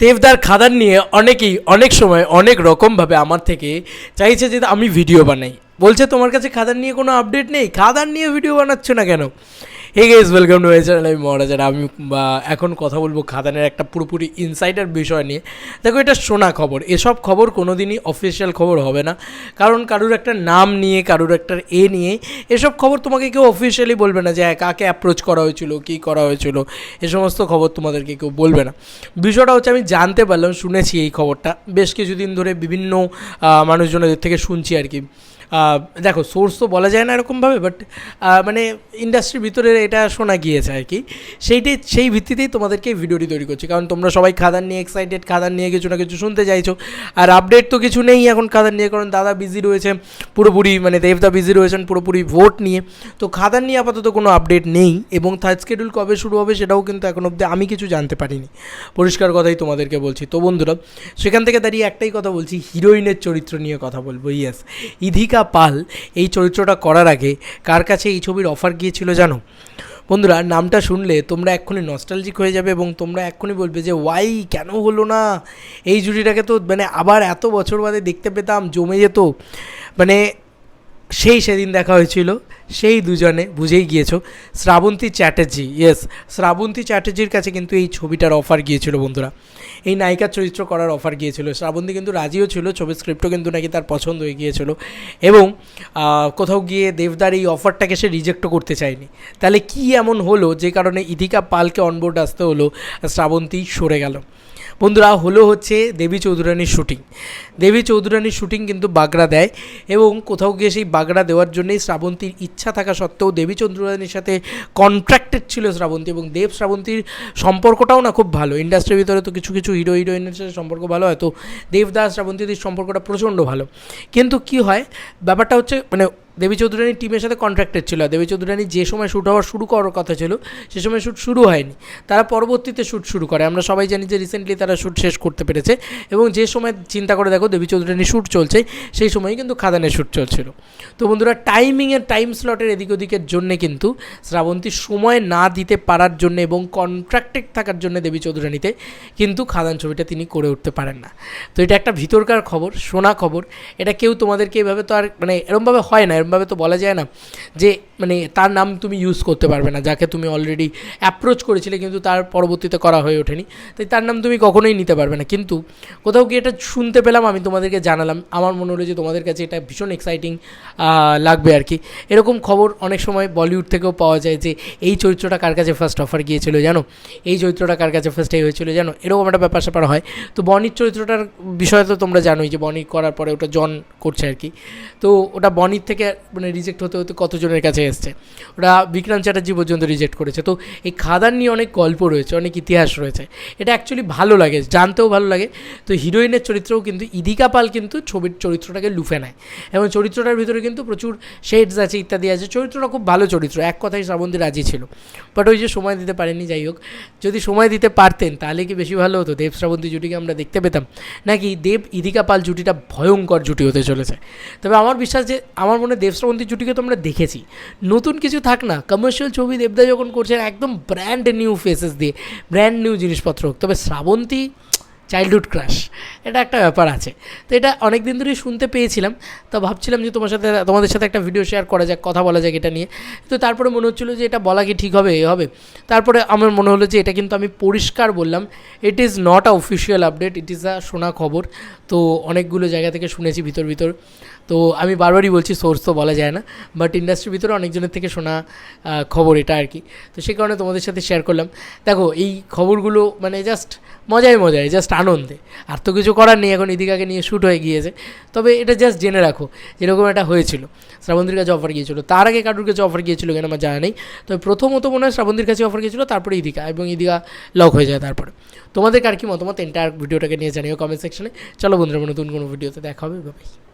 দেবদার খাদান নিয়ে অনেকেই অনেক সময় অনেক রকমভাবে আমার থেকে চাইছে যে আমি ভিডিও বানাই। বলছে, তোমার কাছে খাদান নিয়ে কোনো আপডেট নেই? খাদান নিয়ে ভিডিও বানাচ্ছ না কেন? Hey guys welcome to channel আমি মহারাজার আমি এখন কথা বলব খাদানের একটা পুরোপুরি ইনসাইডার বিষয় নিয়ে। দেখো এটা শোনা খবর। এসব খবর কোনো দিনই অফিসিয়াল খবর হবে না। কারণ কারুর একটা নাম নিয়ে কারুর একটা এ নিয়ে এসব খবর তোমাকে কেউ অফিসিয়ালি বলবে না যে হ্যাঁ, কাকে অ্যাপ্রোচ করা হয়েছিল কী করা হয়েছিল এ সমস্ত খবর তোমাদেরকে কেউ বলবে না। বিষয়টা হচ্ছে আমি জানতে পারলাম শুনেছি এই খবরটা। বেশ কিছুদিন ধরে বিভিন্ন আহ, মানুষজনের থেকে শুনছি আর কি। দেখো সোর্স তো বলা যায় না এরকমভাবে বাট মানে ইন্ডাস্ট্রির ভিতরে এটা শোনা গিয়েছে আর কি। সেইটাই, সেই ভিত্তিতেই তোমাদেরকে ভিডিওটি তৈরি করছি। কারণ তোমরা সবাই খাদান নিয়ে এক্সাইটেড খাদান নিয়ে কিছু না কিছু শুনতে চাইছো। আর আপডেট তো কিছু নেই এখন খাদান নিয়ে, কারণ দাদা বিজি রয়েছে, পুরোপুরি মানে দেবদা বিজি রয়েছেন, পুরোপুরি ভোট নিয়ে। তো খাদান নিয়ে আপাতত কোনো আপডেট নেই, এবং থার্ড শিডিউল কবে শুরু হবে সেটাও কিন্তু এখন অবধি আমি কিছু জানতে পারিনি। পরিষ্কার কথাই তোমাদেরকে বলছি। তো বন্ধুরা, সেখান থেকে দাঁড়িয়ে একটাই কথা বলছি হিরোইনের চরিত্র নিয়ে কথা বলব ইয়েস ইধিকা পাল এই চরিত্রটা করার আগে কার কাছে এই ছবির অফার গিয়েছিল জানো? বন্ধুরা, নামটা শুনলে তোমরা এক্ষুনি নস্টালজিক হয়ে যাবে এবং তোমরা এক্ষুনি বলবে যে, ওয়াই, কেন হলো না? এই জুটিটাকে তো মানে আবার এত বছর বাদে দেখতে পেতাম, জমে যেত। মানে সেই সেদিন দেখা হয়েছিল। সেই দুজনে বুঝেই গিয়েছো। শ্রাবন্তী চ্যাটার্জি ইয়েস শ্রাবন্তী চ্যাটার্জির কাছে কিন্তু এই ছবিটার অফার গিয়েছিল বন্ধুরা। এই নায়িকার চরিত্র করার অফার গিয়েছিল। শ্রাবন্তী কিন্তু রাজিও ছিল, ছবির স্ক্রিপ্টও কিন্তু নাকি তার পছন্দ হয়ে গিয়েছিল। এবং কোথাও গিয়ে দেবদার এই অফারটাকে সে রিজেক্টও করতে চায়নি। তাহলে কি এমন হলো যে কারণে ইধিকা পালকে অনবোর্ড আসতে হলো, শ্রাবন্তী সরে গেল। বন্ধুরা, হলো হচ্ছে দেবী চৌধুরানীর শুটিং দেবী চৌধুরানীর শুটিং কিন্তু বাগড়া দেয় এবং কোথাও গিয়ে সেই বাগড়া দেওয়ার জন্যই শ্রাবন্তীর ইচ্ছা থাকা সত্ত্বেও দেবী চৌধুরানীর সাথে কন্ট্রাক্টেড ছিল শ্রাবন্তী এবং দেব শ্রাবন্তীর সম্পর্কটাও না খুব ভালো। ইন্ডাস্ট্রির ভিতরে তো কিছু কিছু হিরো হিরোইনের সাথে সম্পর্ক ভালো হয়, তো দেবদাস, শ্রাবন্তীদের সম্পর্কটা প্রচণ্ড ভালো। কিন্তু কি হয়, ব্যাপারটা হচ্ছে মানে দেবী চৌধুরানীর টিমের সাথে কন্ট্রাক্টেড ছিল। দেবী চৌধুরানী যে সময় শ্যুট হওয়ার শুরু করার কথা ছিল, সে সময় শ্যুট শুরু হয়নি। তারা পরবর্তীতে শ্যুট শুরু করে। আমরা সবাই জানি যে রিসেন্টলি তারা শ্যুট শেষ করতে পেরেছে এবং যে সময় চিন্তা করে দেখো দেবী চৌধুরানী শ্যুট চলছে, সেই সময়ই কিন্তু খাদানের শ্যুট চলছিল। তো বন্ধুরা টাইমিংয়ের টাইম স্লটের এদিক ওদিকের জন্যে কিন্তু শ্রাবন্তী সময় না দিতে পারার জন্য এবং কন্ট্রাক্টেড থাকার জন্য দেবী চৌধুরানীতে কিন্তু খাদান ছবিটা তিনি করে উঠতে পারেন না। তো এটা একটা ভিতরকার খবর শোনা খবর। এটা কেউ তোমাদেরকে এভাবে তো আর মানে এরমভাবে হয় না। এরমভাবে তো বলা যায় না যে মানে তার নাম তুমি ইউজ করতে পারবে না, যাকে তুমি অলরেডি অ্যাপ্রোচ করেছিলে কিন্তু তার পরবর্তীতে করা হয়ে ওঠেনি। তাই তার নাম তুমি কখনোই নিতে পারবে না। কিন্তু কোথাও গিয়ে এটা শুনতে পেলাম, আমি তোমাদেরকে জানালাম। আমার মনে হলো যে তোমাদের কাছে এটা ভীষণ এক্সাইটিং লাগবে আর কি। এরকম খবর অনেক সময় বলিউড থেকেও পাওয়া যায় যে, এই চরিত্রটা কার কাছে ফার্স্ট অফার গিয়েছিল জানো? এই চরিত্রটা কার কাছে ফার্স্ট এই হয়েছিল জানো? এরকম একটা ব্যাপার স্যাপার হয়। তো বনির চরিত্রটার বিষয়ে তো তোমরা জানোই যে বনি করার পরে ওটা জন করছে আর কি। তো ওটা বনির থেকে মানে রিজেক্ট হতে হতে কতজনের কাছে এসছে? ওরা বিক্রান্ত চ্যাটার্জি পর্যন্ত রিজেক্ট করেছে। তো এই খাদান নিয়ে অনেক গল্প রয়েছে, অনেক ইতিহাস রয়েছে। এটা অ্যাকচুয়ালি ভালো লাগে, জানতেও ভালো লাগে। তো হিরোইনের চরিত্রও কিন্তু, ইদিকা পাল কিন্তু ছবির চরিত্রটাকে লুফে নেয়। এবং চরিত্রটার ভিতরে কিন্তু প্রচুর শেডস আছে, ইত্যাদি আছে। চরিত্রটা খুব ভালো চরিত্র, এক কথায় শ্রাবন্তী রাজি ছিল। বাট ওই যে সময় দিতে পারেনি যাই হোক। যদি সময় দিতে পারতেন, তাহলে কি বেশি ভালো হতো? দেব শ্রাবন্তী জুটিকে আমরা দেখতে পেতাম। নাকি দেব ইদিকা পাল জুটিটা ভয়ঙ্কর জুটি হতে চলেছে? তবে আমার বিশ্বাস যে, আমার মনে হয় দেব জুটিকে তো আমরা দেখেছি। নতুন কিছু থাক না কমার্শিয়াল ছবি দেবদা যখন করছেন, একদম ব্র্যান্ড নিউ ফেসেস দিয়ে ব্র্যান্ড নিউ জিনিসপত্র। তবে শ্রাবন্তী চাইল্ডহুড ক্রাশ এটা একটা ব্যাপার আছে। তো এটা অনেক দিন ধরেই শুনতে পেয়েছিলাম, তো ভাবছিলাম যে তোমার সাথে, তোমাদের সাথে একটা ভিডিও শেয়ার করা যাক, কথা বলা যাক এটা নিয়ে। তো তারপরে মনে হচ্ছিল যে এটা বলা কি ঠিক হবে, এ হবে। তারপরে আমার মনে হলো যে এটা কিন্তু আমি পরিষ্কার বললাম it is not a official update it is a শোনা খবর। তো অনেকগুলো জায়গা থেকে শুনেছি ভিতর ভিতর। তো আমি বারবারই বলছি সোর্স তো বলা যায় না বাট ইন্ডাস্ট্রির ভিতরে অনেকজনের থেকে শোনা খবর এটা আর কি। তো সেই কারণে তোমাদের সাথে শেয়ার করলাম। দেখো, এই খবরগুলো মানে জাস্ট মজায় মজায় জাস্ট আনন্দে। আর তো কিছু করার নেই, এখন ইদিকাকে নিয়ে শ্যুট হয়ে গিয়েছে। তবে এটা জাস্ট জেনে রাখো, যেরকম একটা হয়েছিল। শ্রাবন্তীর কাছে অফার গিয়েছিল। তার আগে কারুর কাছে অফার গিয়েছিল কেন আমার জানা নেই। তবে প্রথমত মনে হয় শ্রাবন্তীর কাছে অফার গিয়েছিল, তারপরে ইদিকা এবং ইদিকা লক হয়ে যায় তারপরে। তোমাদের কার কি মতামত? এন্টায়ার ভিডিওটাকে নিয়ে জানিও কমেন্ট সেকশনে চলো বন্ধুরা, নতুন কোনো ভিডিওতে দেখা হবে বাই